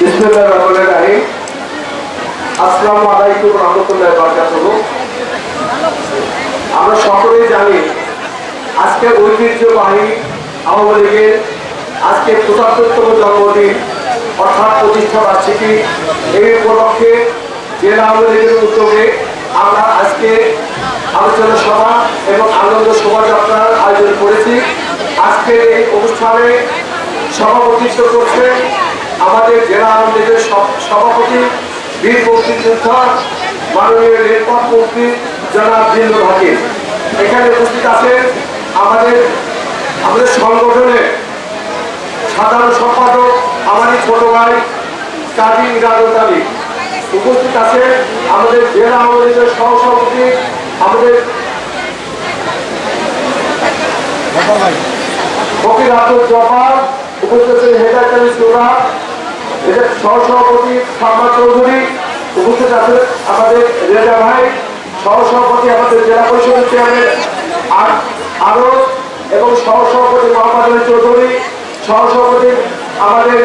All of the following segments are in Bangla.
বিসমিল্লাহির রহমানির রহিম। আসসালামু আলাইকুম রহমতুল্লাহ বারাকাতুহু। আমরা সকলেই জানি আজকে ঐতিহ্যবাহী আওয়ামী লীগের আজকে পঁচাত্তরতম জন্মদিন, অর্থাৎ প্রতিষ্ঠা বার্ষিকী। এই উপলক্ষে জেলা আওয়ামী লীগের উদ্যোগে আমরা আজকে আলোচনা সভা এবং আনন্দ শোভাযাত্রার আয়োজন করেছি। আজকে এই অনুষ্ঠানে সভাপতিত্ব করছে আমাদের জেলা আওয়ামী লীগের সভাপতি, বীর মুক্তিযোদ্ধা, মাননীয় রেলপথ মন্ত্রী জনাব জিন্দুল হাকিম। এখানে উপস্থিত আছেন আমাদের আমাদের সংগঠনের সাধারণ সম্পাদক আমাদের ছোট ভাই কাজী ইরাদত আলী। উপস্থিত আছে আমাদের জেলা আওয়ামী লীগের সহসভাপতি, আমাদের ফকির আব্দুল জব্বার, উপস্থিত আছেন হেদায়ত সুরা এদের সহসভাপতি সাম্মা চৌধুরী উপস্থিত আছেন আমাদের রেজা ভাই, সহসভাপতি আমাদের জেলা পরিষদের চেয়ারম্যান আর এবং সহসভাপতি মোহাম্মদ আলী চৌধুরী, সহসভাপতি আমাদের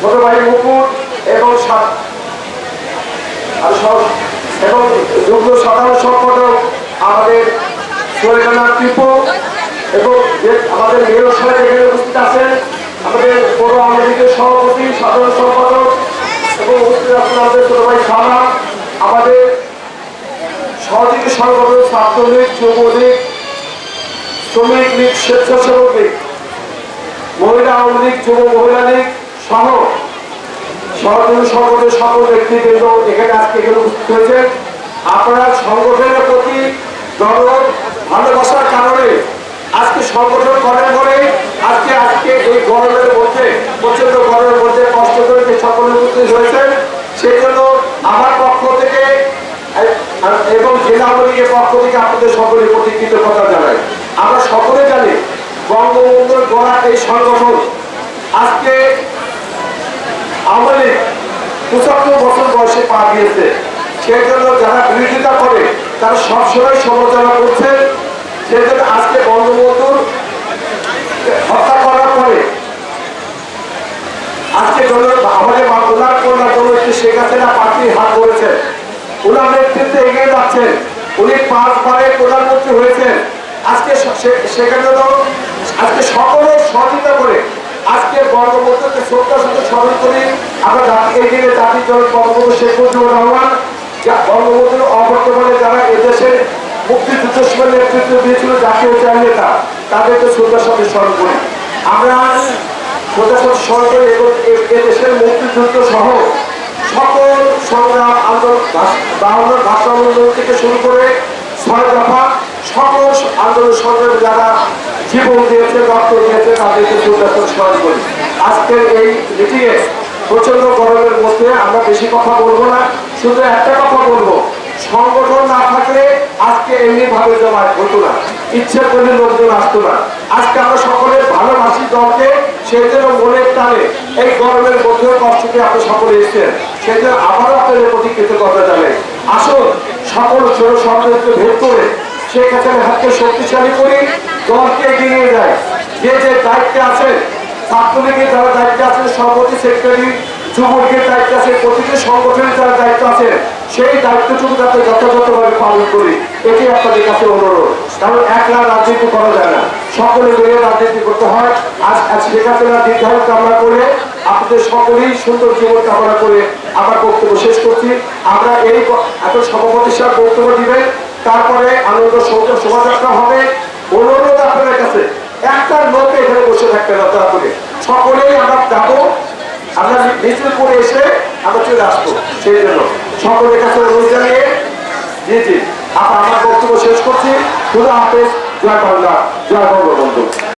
ছোট ভাই মুকুট এবং এবং যুগ্ম সাধারণ সম্পাদক আমাদের সোহেলানা টিপু এবং আমাদের মেয়র সাহেব এখানে উপস্থিত আছেন। আমাদের পৌর আওয়ামী লীগের সভাপতি, সাধারণ সম্পাদক এবং আমাদের ছোট ভাই সারা আমাদের সহযোগী সংগঠন ছাত্রলীগ যুবলীগ, শ্রমিক লীগ, স্বেচ্ছাসেবক লীগ, মহিলা আওয়ামী লীগ, যুব মহিলা লীগ সহ সহযোগী সংগঠনের সকল ব্যক্তিবৃন্দ এখানে আজকে এখানে উপস্থিত হয়েছেন আপনারা সংগঠনের প্রতি দরদ, ভালোবাসার কারণে আজকে সংগঠন করেন বলে আজকে গরমের মধ্যে প্রচণ্ড গরমের মধ্যে কষ্ট করে যে সকলে উপস্থিত হয়েছেন সেই আমার পক্ষ থেকে এবং জেলা পক্ষ থেকে আপনাদের সকলের প্রতি কৃতজ্ঞতা জানাই। আমরা সকলে জানি, বঙ্গবন্ধুর গড়া এই সংগঠন আজকে আওয়ামী পঁচাত্তর বছর বয়সে পা দিয়েছে। সেই জন্য যারা বিরোধিতা করে, তারা সবসময় সমালোচনা করছে। সেই জন্য আজকে বঙ্গবন্ধুর হত্যা আজকে জন্য আমাদের ওনার কন্যা জননেত্রী শেখ হাসিনা পার্টি হাত ধরেছে ওনার নেতৃত্বে এগিয়ে যাচ্ছেন, উনি পাঁচবারে প্রধানমন্ত্রী হয়েছেন। আজকে সেখানে জন্য আজকে সকলে সহযোগিতা করে আজকে বঙ্গবন্ধুকে শ্রদ্ধার সাথে স্মরণ করি আমরা দিনে জাতির জনক বঙ্গবন্ধু শেখ মুজিবুর রহমান বঙ্গবন্ধুর অবর্তমানে যারা এদেশের মুক্তিযুদ্ধের সময় নেতৃত্ব দিয়েছিল জাতীয় নেতা, তাদেরকে শ্রদ্ধার সাথে স্মরণ করি। আমরা শ্রদ্ধার সাথে এবং এদেশের মুক্তিযুদ্ধ সহ সকল সংগ্রাম আন্দোলন বাউন্ন ভাষা আন্দোলন থেকে শুরু করে ছয় দফা সকল আন্দোলন যারা জীবন দিয়েছে, রক্ত দিয়েছে, তাদেরকে শ্রদ্ধার স্মরণ করি। আজকের এই মিটিংয়ে প্রচণ্ড গরমের মধ্যে আমরা বেশি কথা বলব না, শুধু একটা কথা বলব। সংগঠন না থাকলে আজকে এমনি ভাবে জমায়েত হতো না। ইচ্ছে করলে লোকজন আসতো না। আজকে আমরা সকলে ভালোবাসি দলকে, সেই জন্য মনের টানে এই গরমের মধ্যে কষ্টকে আপনি সকলে এসেছেন। সেই জন্য আবারও আপনাদের প্রতি কৃতজ্ঞতা জানাই। আসুন, সকল ছোট সন্তানকে ভেদ করে সেই কাছে হাতকে শক্তিশালী করি দলকে এগিয়ে যায়। যে যে দায়িত্বে আছে ছাত্রলীগের যারা দায়িত্বে আছেন সভাপতি সেক্রেটারি যুবলীগের দায়িত্ব আছে, প্রতিটি সংগঠনের যারা দায়িত্ব আছে, সেই দায়িত্বটুকু যাতে যথাযথভাবে পালন করি এটি আপনাদের কাছে অনুরোধ। কারণ একলা রাজনীতি করা যায় না। সকলে মিলে রাজনীতি করতে হয়। আজ শেখ হাসিনা দীর্ঘায়ু কামনা করে আপনাদের সকলেই সুন্দর জীবন কামনা করে আমার বক্তব্য শেষ করছি। আমরা এই এখন সভাপতি সাহেব বক্তব্য দিবেন, তারপরে আনন্দ শোভাযাত্রা হবে। অনুরোধ আপনাদের কাছে, একটা লোক এখানে বসে থাকতে না করে সকলেই আমরা যাব। আমরা মিছিল করে এসে আমরা চলে আসব। সেই জন্য সকলের কাছে অনুরোধ জানিয়ে জি জি আমার বক্তব্য শেষ করছি। খুদা হাফেজ জয় বাংলা, জয় বঙ্গবন্ধু।